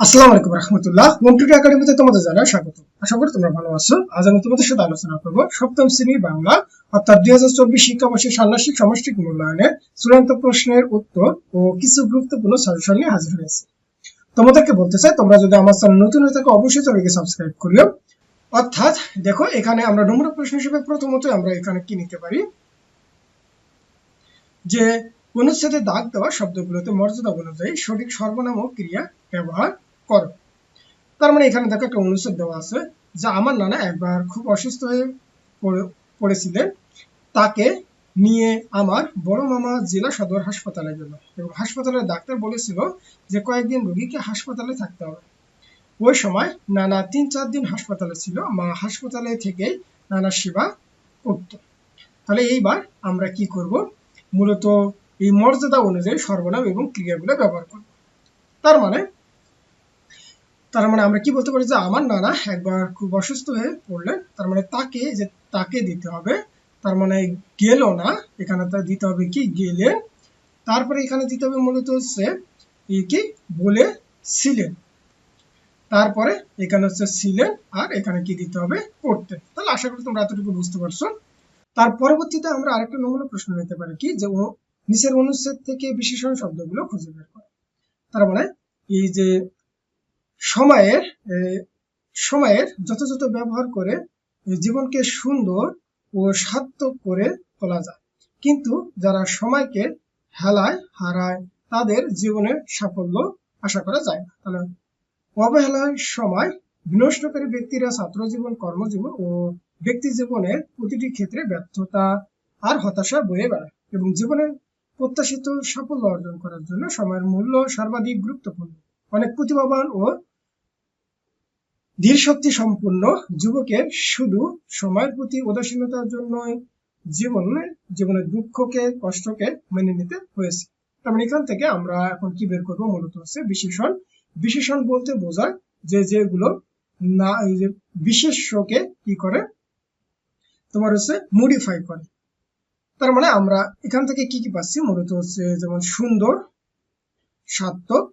আসসালামু আলাইকুম রহমতুল্লাহ। মন্টুটি একাডেমিতে তোমাদের জানাই স্বাগত আশা করি তোমরা ভালো আছো। আজ আমি তোমাদের সাথে আলোচনা করব সপ্তম শ্রেণি বাংলা, অর্থাৎ দুই হাজার চব্বিশ শিক্ষাবর্ষের ষান্মাসিক সমষ্টিক মূল্যায়নের চূড়ান্ত প্রশ্নের উত্তর ও কিছু গুরুত্বপূর্ণ সাজেশন নিয়ে হাজির হয়েছে। তোমাদেরকে বলতে চাই, তোমরা যদি আমার চ্যানেল নতুন হয়ে থাকো, অবশ্যই চ্যানেলকে সাবস্ক্রাইব করিও অর্থাৎ, দেখো, এখানে আমরা নমুনা প্রশ্ন হিসেবে প্রথমত আমরা এখানে কি নিতে পারি? যে, অনুচ্ছেদে দাগ দেওয়া শব্দগুলোতে মর্যাদা অনুযায়ী সঠিক সর্বনাম ক্রিয়া ব্যবহার করো। তার মানে এখানে দেখো একটা অনুচ্ছেদ দেওয়া আছে যা আমার নানা একবার খুব অসুস্থ হয়ে পড়েছিলেন। তাকে নিয়ে আমার বড় মামা জেলা সদর হাসপাতালে গেল। এবং হাসপাতালের ডাক্তার বলেছিল যে কয়েকদিন রোগীকে হাসপাতালে থাকতে হবে। ওই সময় নানা তিন চার দিন হাসপাতালে ছিল। মা হাসপাতালে থেকে নানা সেবা করত। তাহলে এইবার আমরা কি করব? মূলত এই মর্যাদা অনুযায়ী সর্বনাম এবং ক্রিয়াগুলো ব্যবহার করব। তার মানে তার মানে আমরা কি বলতে পারি যে আমার নানা একবার খুব অসুস্থ হয়ে পড়লেন, তার মানে তাকে যে তাকে দিতে হবে, তার মানে গেল না, এখানে তার দিতে হবে কি? গেলেন। তারপরে এখানে দিতে হবে মূলত হচ্ছে কি? বলেছিলেন তারপরে এখানে হচ্ছে ছিলেন আর এখানে কি দিতে হবে? করতেন তাহলে আশা করি তোমরা এতটুকু বুঝতে পারছ। তার পরবর্তীতে আমরা আরেকটা নমুনা প্রশ্ন নিতে পারি কি? যে নিচের অনুচ্ছেদ থেকে বিশেষণ শব্দগুলো খুঁজে বের করে। তার মানে এই যে সময়ের সময়ের যথাযথ ব্যবহার করে জীবনকে সুন্দর ও সার্থক করে তোলা যায়। কিন্তু যারা সময়কে হেলায় হারায়, তাদের জীবনের সাফল্য আশা করা যায় না। তাহলে অবহেলায় সময় বিনষ্টকারী ব্যক্তিরা ছাত্র জীবন, কর্মজীবন ও ব্যক্তি জীবনের প্রতিটি ক্ষেত্রে ব্যর্থতা আর হতাশা বয়ে বেড়ায় এবং জীবনের প্রত্যাশিত সাফল্য অর্জন করার জন্য সময়ের মূল্য সর্বাধিক গুরুত্বপূর্ণ। অনেক প্রতিভাবান ও ধীর শক্তি সম্পন্ন যুবকের শুধু সময়ের প্রতি উদাসীনতার জন্য জীবনে, জীবনের দুঃখকে, কষ্টকে মেনে নিতে হয়েছে। তার মানে এখান থেকে আমরা এখন কি বের করব? মূলত হচ্ছে বিশেষণ। বিশেষণ বলতে বোঝায় যে যেগুলো না যে বিশেষ্যকে কি করে? তোমার হচ্ছে মডিফাই করে। তার মানে আমরা এখান থেকে কি কি পাচ্ছি? মূলত হচ্ছে যেমন সুন্দর, সার্থক,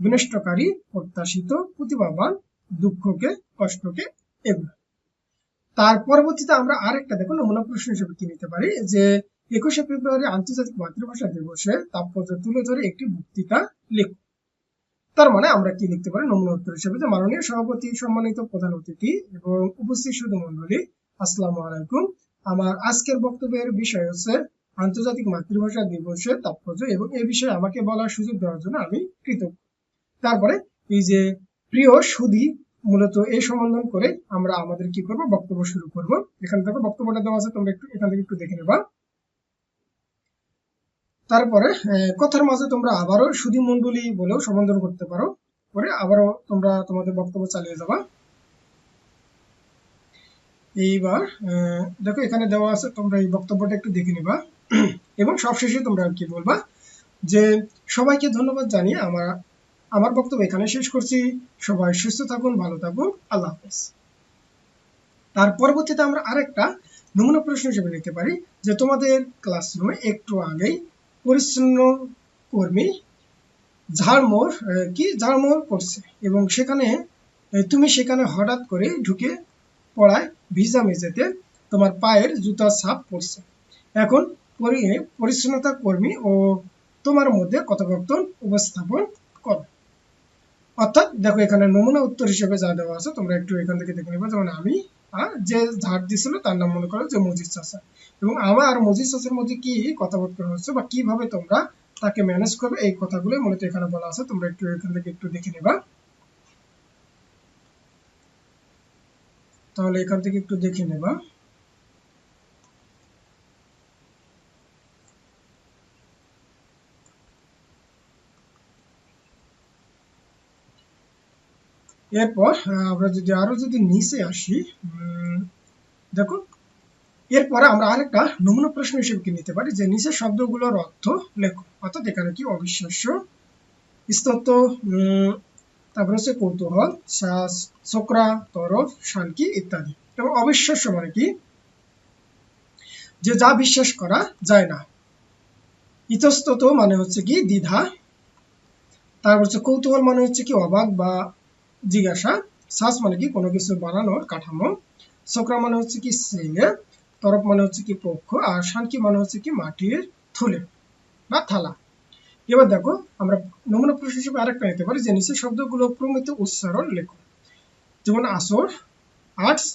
বিনষ্টকারী, প্রত্যাশিত, প্রতিভাবান দুঃখকে, কষ্টকে এগুলো। তার পরবর্তীতে আমরা আরেকটা দেখো, নমুনা প্রশ্ন হিসেবে কি নিতে পারি? যে একুশে ফেব্রুয়ারি আন্তর্জাতিক মাতৃভাষা দিবসে তাৎপর্য তুলে ধরে একটি বক্তৃতা লেখো। তার মানে আমরা কি লিখতে পারি? নমুনা উত্তর হিসেবে যে মাননীয় সভাপতি, সম্মানিত প্রধান অতিথি এবং উপস্থিত সুধী মন্ডলী আসসালামু আলাইকুম। আমার আজকের বক্তব্যের বিষয় হচ্ছে আন্তর্জাতিক মাতৃভাষা দিবসের তাৎপর্য এবং এ বিষয়ে আমাকে বলার সুযোগ দেওয়ার জন্য আমি কৃতজ্ঞ। তারপরে এই যে প্রিয় সুধী, মূলত এই সম্বোধন করে আমরা আমাদের কি করব? বক্তব্য শুরু করব। এখানে দেখো বক্তব্যটা দেওয়া আছে, তোমরা একটু এখান থেকে একটু দেখে নেবা। তারপরে কথার মাঝে তোমরা আবারও সুধী মন্ডলী বলেও সম্বোধন করতে পারো। পরে আবারও তোমরা তোমাদের বক্তব্য চালিয়ে যাবা এইবার দেখো এখানে দেওয়া আছে, তোমরা এই বক্তব্যটা একটু দেখে নিবা। এবং সবশেষে তোমরা কি বলবা? যে সবাইকে ধন্যবাদ জানিয়ে আমার আমার বক্তব্য এখানে শেষ করছি। সবাই সুস্থ থাকুন, ভালো থাকুন। আল্লাহ হাফেজ। তার পরবর্তীতে আমরা আরেকটা নমুনা প্রশ্ন হিসেবে নিতে পারি, যে তোমাদের ক্লাসরুমে একটু আগেই পরিচ্ছন্ন কর্মী ঝাড়মোড় কি ঝাড়মোড় করছে এবং সেখানে তুমি সেখানে হঠাৎ করে ঢুকে পড়ায় ভিজা মেঝেতে তোমার পায়ের জুতার ছাপ পড়ছে। এখন পরি- পরিচ্ছন্নতা কর্মী ও তোমার মধ্যে কথোপকথন উপস্থাপন করো। অর্থাৎ দেখো এখানে নমুনা উত্তর হিসেবে যা দেওয়া আছে, তোমরা একটু এখান থেকে দেখে নেবে, যেমন আমি যে ঝাড় দিছিল তার নাম মনে করো যে মজিদ চাষা এবং আমার আর মজিদ চাষের মধ্যে কি কথাবার্তা হচ্ছে বা কীভাবে তোমরা তাকে ম্যানেজ করবে, এই কথাগুলো মূলত এখানে বলা আছে, তোমরা একটু এখান থেকে একটু দেখে নেবা। তাহলে এখান থেকে একটু দেখে নেবা। এরপর আমরা যদি আরও যদি নিচে আসি দেখো এরপরে আমরা আরেকটা নমুনা প্রশ্ন হিসেবে নিতে পারি? যে নিচের শব্দগুলোর অর্থ লেখো। অর্থাৎ এখানে কি? অবিশ্বাস্য স্তত্ব তারপরে হচ্ছে কৌতূহল শ্বাস ছোকরা তরফ শানকি ইত্যাদি। এবং অবিশ্বাস্য মানে কি? যে যা বিশ্বাস করা যায় না। ইতস্তত মানে হচ্ছে কি? দ্বিধা। তারপর হচ্ছে কৌতূহল মানে হচ্ছে কি? অবাক বা জিজ্ঞাসা, সাস মানে কি? কোনো কিছু বানানোর কাঠামো। সকরা মানে হচ্ছে কি ছেলে তরফ মানে হচ্ছে কি পক্ষ, আর শানকি মানে হচ্ছে কি মাটির থলে বা থালা। এবার দেখো, আমরা নমুনা প্রশ্ন হিসেবে আরেকটা নিতে পারি, যে নিচে শব্দগুলো প্রমিত উচ্চারণ লেখো। যেমন আসর আর্টস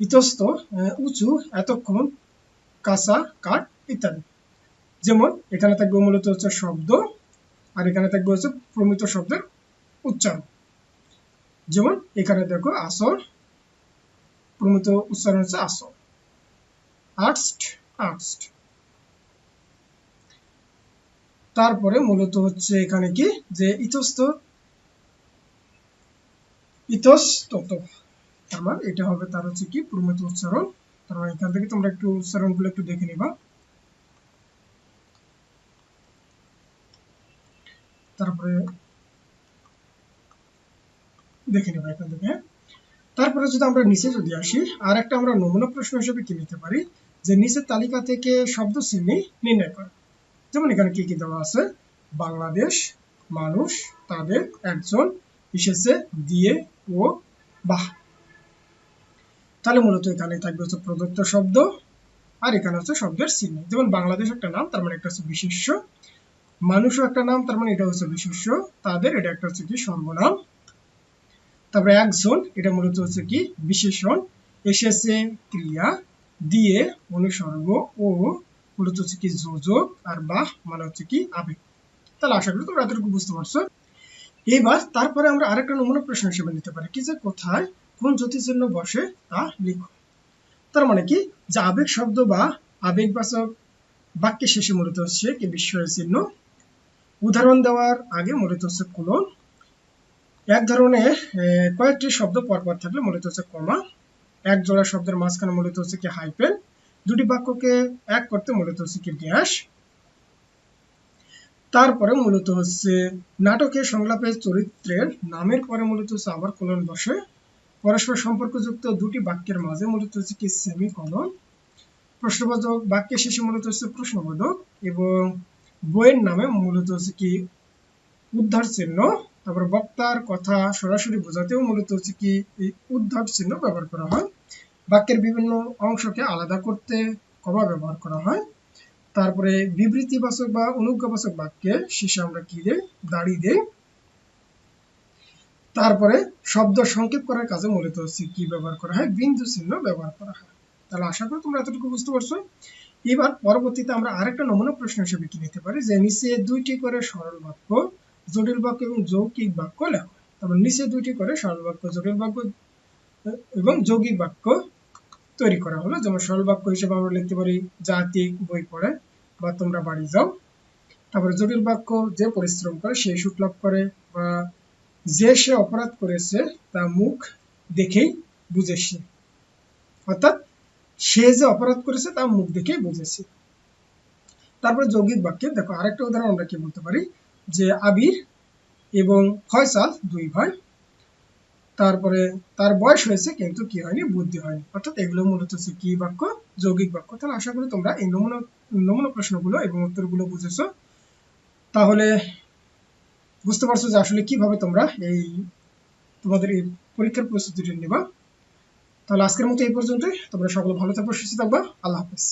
ইতস্ত উঁচু, এতক্ষণ, কাঁচা, কাঠ ইত্যাদি। যেমন এখানে থাকবে মূলত হচ্ছে শব্দ, আর এখানে থাকবে হচ্ছে প্রমিত শব্দের উচ্চারণ। যেমন, এখানে দেখো আসর, প্রমিত উচ্চারণ হচ্ছে আসর। তারপরে মূলত হচ্ছে এখানে কি? যে ইতস্ত মানে এটা হবে তার হচ্ছে কি? প্রমিত উচ্চারণ। তার মানে এখান থেকে তোমরা একটু উচ্চারণগুলো একটু দেখে নিবা। তারপরে দেখে নেব এখান থেকে তারপরে যদি আমরা নিচে যদি আসি আর একটা আমরা নমুনা প্রশ্ন হিসেবে কি নিতে পারি? যে নিচের তালিকা থেকে শব্দ শ্রেণি নির্ণয় করা। যেমন এখানে কি কি দেওয়া আছে? বাংলাদেশ মানুষ তাদের একজন, এসেছে, দিয়ে, ও, বাহ। তাহলে মূলত এখানে থাকবে হচ্ছে প্রদত্ত শব্দ, আর এখানে হচ্ছে শব্দের চিহ্ন যেমন বাংলাদেশ একটা নাম, তার মানে একটা হচ্ছে বিশেষ্য। মানুষও একটা নাম, তার মানে এটা হচ্ছে বিশেষ্য। তাদের, এটা একটা হচ্ছে কি সর্বনাম। তারপরে একজন, এটা মূলত হচ্ছে কি? বিশেষণ, এসেছে ক্রিয়া, দিয়ে অনুসর্গ ও মূলত হচ্ছে কি যোজক আর বাহ মানে হচ্ছে কি আবেগ। তাহলে আশা করি তোমরা এতটুকু বুঝতে পারছ। এবার তারপরে আমরা আরেকটা নমুনা প্রশ্ন হিসেবে নিতে পারি। কি যে কোথায়, কোন জ্যোতিচিহ্ন বসে, তা লিখো। তার মানে কি? যে আবেগ শব্দ বা আবেগবাচক বাক্যের শেষে মূলত হচ্ছে কি বিস্ময়ের চিহ্ন। উদাহরণ দেওয়ার আগে মূলত হচ্ছে কোলন। এক ধরনের কয়েকটি শব্দ পরপর থাকলে মূলত হচ্ছে কমা। এক জোড়া শব্দের মাঝখানে মূলত হচ্ছে কি হাইপেন দুটি বাক্যকে এক করতে মূলত হচ্ছে কি ড্যাশ তারপরে মূলত হচ্ছে নাটকের সংলাপের চরিত্রের নামের পরে মূলত হচ্ছে আবার কোলন বসে। পরস্পর সম্পর্কযুক্ত দুটি বাক্যের মাঝে মূলত হচ্ছে কি সেমি কলন প্রশ্নবোধক বাক্যের শেষে মূলত হচ্ছে প্রশ্নবোধক এবং বইয়ের নামে মূলত হচ্ছে কি উদ্ধার চিহ্ন। তারপর বক্তার কথা সরাসরি বোঝাতেও মূলত হচ্ছে কি এই উদ্ধার চিহ্ন ব্যবহার করা হয়। বাক্যের বিভিন্ন অংশকে আলাদা করতে কমা ব্যবহার করা হয়। তারপরে বিবৃতিবাচক বা অনুজ্ঞাবাচক বাক্যে শেষে আমরা কি দেই? দাড়ি দেই। তারপরে শব্দ সংক্ষেপ করার কাজে মূলত হচ্ছে কি ব্যবহার করা হয়? বিন্দু চিহ্ন ব্যবহার করা হয়। তাহলে আশা করি তোমরা এতটুকু বুঝতে পারছ। এবার পরবর্তীতে আমরা আরেকটা নমুনা প্রশ্ন হিসেবে কি নিতে পারি? যে নিচে দুইটি করে সরল বাক্য জটিল বাক্য এবং যৌগিক বাক্য লেখো তারপর নিচে দুইটি করে সরল বাক্য, জটিল বাক্য, এবং যৌগিক বাক্য তৈরি করা হলো। যেমন সরল বাক্য হিসেবে আমরা লিখতে পারি জাতিক বই পড়ে, বা তোমরা বাড়ি যাও। তারপরে জটিল বাক্য যে পরিশ্রম করে, সে সুখ লাভ করে, বা যে সে অপরাধ করেছে তা মুখ দেখেই বুঝেছে অর্থাৎ সে যে অপরাধ করেছে তা মুখ দেখেই বুঝেছে তারপরে যৌগিক বাক্যে দেখো, আরেকটা উদাহরণ আমরা কি বলতে পারি? যে আবির এবং ফয়সাল দুই ভাই, তারপরে তার বয়স হয়েছে কিন্তু কি হয়নি, বুদ্ধি হয়নি। অর্থাৎ এগুলো মূলত হচ্ছে কি বাক্য, যৌগিক বাক্য। তাহলে আশা করি তোমরা এই নমুনা নমুনা প্রশ্নগুলো এবং উত্তরগুলো বুঝেছ। তাহলে বুঝতে পারছ যে আসলে কীভাবে তোমরা এই তোমাদের এই পরীক্ষার প্রস্তুতিটা নেবা। তাহলে আজকের মতো এই পর্যন্তই। তোমরা সকলে ভালো থাকব, সুস্থ থাকবা। আল্লাহ হাফেজ।